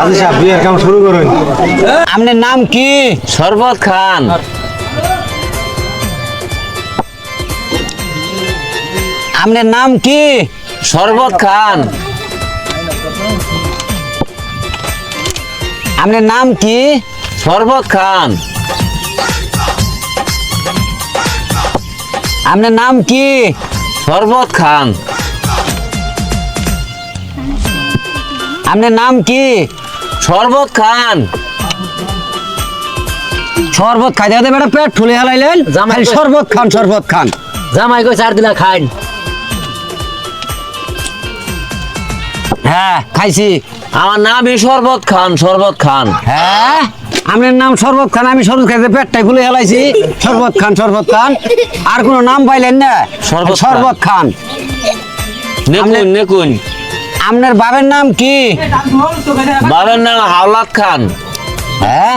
কাজী সাহেব বিয়ের কাম শুরু করুন। আপনার নাম কি? শরবত খান। আপনার নাম কি? শরবত খান। আপনার নাম কি? শরবত খান। আপনার নাম কি? শরবত খান। আপনার নাম কি? শরবত খান। শরবত খাইতে খাইতে বেটা পেট ফুলে হালাইলেন। জামাই শরবত খান শরবত খান। জামাই কই চার দিলা খাইন। হ্যাঁ খাইছি। আমার নামই শরবত খান শরবত খান। হ্যাঁ? আপনার নাম শরবত খান আমি শরবত খাইতে পেটটাই ফুলে হেলাইছি। শরবত খান শরবত খান। আর কোনো নাম পাইলেন না? শরবত। শরবত খান। নেকুন নেকুন। আপনার বাবার নাম কি? বাবার নাম হাওলাত খান। হ্যাঁ?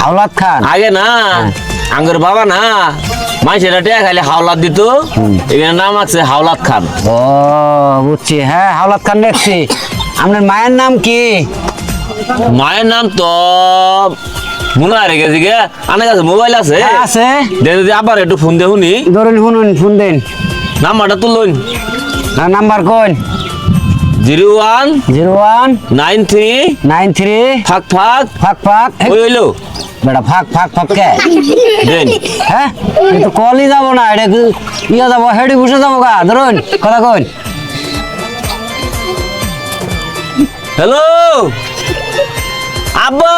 হাওলাত খান? আগে না আঙ্গুর বাবা না টিয়া খালি হাওলাত দিত। এখানে নাম আছে হাওলাত খান। ও বুঝছি। হ্যাঁ হাওলাত খান দেখছি। আপনার মায়ের নাম কি? মায়ের নাম তো মনে হয় গেছে গে। আমার কাছে মোবাইল আছে। হ্যাঁ, আছে। যদি আবার একটু ফোন দে শুনি। ধরুন শুনুন ফোন দিন। নাম্বারটা তুলুন। না নাম্বার কোন zero one zero one nine three nine three ফাঁক ফাঁক ফাঁক ফাঁক ওই হইল বেটা ফাঁক ফাঁক ফাঁক কে দেন হ্যাঁ কিন্তু কলই যাব না এটা কি ইয়ে যাব হেডি বসে যাব গা ধরুন কথা কইন হ্যালো আব্বা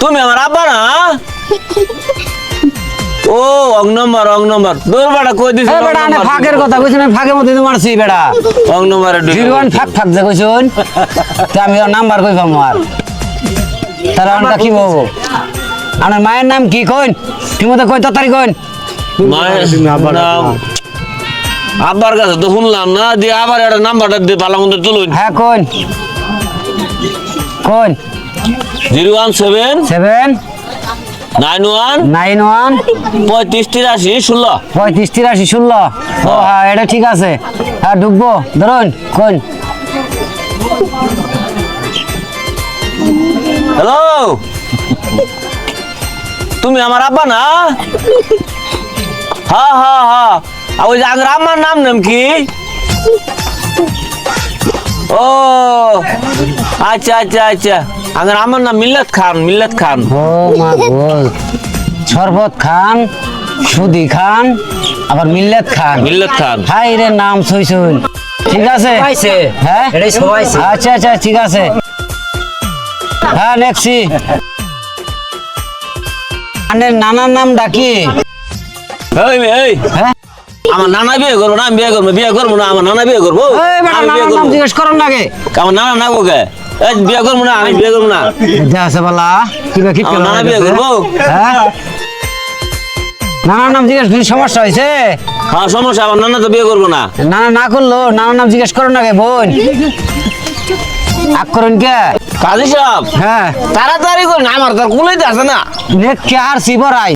তুমি আমার আব্বা না ও অং নম্বর অং নম্বর দূর বেটা কই দিছি এ বেটা আনে ফাঁকের কথা কইছেন আমি ফাঁকের মধ্যে তো মারছি বেটা। অং নম্বরে জিরো ওয়ান ফাঁক ফাঁক যে কইছুন তা আমি ওর নাম্বার কই পাবো আর? তারা আমরা কি বলব? আপনার মায়ের নাম কি কইন? ঠিক মতো কই তাড়াতাড়ি কইন। মায়ের আব্বার নাম আব্বার কাছে তো শুনলাম না দিয়ে আবার একটা নাম্বারটা দিয়ে পালা মধ্যে তুলুন। হ্যাঁ কোন কোন zero one seven seven nine one? Nine one. পঁয়ত্রিশ তিরাশি ষোলো। পঁয়ত্রিশ তিরাশি ষোলো। ও হ্যাঁ এটা ঠিক আছে। হ্যাঁ ঢুকবো। ধরুন কোন? হ্যালো তুমি আমার আব্বা না? হ্যাঁ হ্যাঁ হ্যাঁ আর ওই যে আগের আমার নাম নাম কি? ও আচ্ছা আচ্ছা আচ্ছা। আগের আমার নাম মিল্লাত খান মিল্লাত খান। ও মা গো শরবত খান সুদি খান আবার মিল্লাত খান। মিল্লাত খান। হাই রে নাম সইছুন ঠিক আছে? সবাইছে। হ্যাঁ? এটাই সবাইছে। আচ্ছা আচ্ছা ঠিক আছে। হ্যাঁ নেক্সি। আনের নানার নাম ডাকি। এই এই। হ্যাঁ? আমার নানা বিয়ে করব না আমি বিয়ে করব বিয়ে করব না আমার নানা বিয়ে করব। আমি বিয়ে করব। জিজ্ঞেস করেন নাকি আমার নানা না এই বিয়ে করব না আমি বিয়ে করব না। আছে বালা কি আমার নানা বিয়ে করব। হ্যাঁ? নানার নাম জিজ্ঞেস করি সমস্যা হয়েছে? হ্যাঁ সমস্যা আমার নানা তো বিয়ে করব না। নানা না করল নানার নাম জিজ্ঞেস করেন নাকি বোন। আগ করেন কে? কাজী সাহেব হ্যাঁ। তাড়াতাড়ি করুন আমার তো কুলাইতে আছে না। নেক কে আর সিবরাই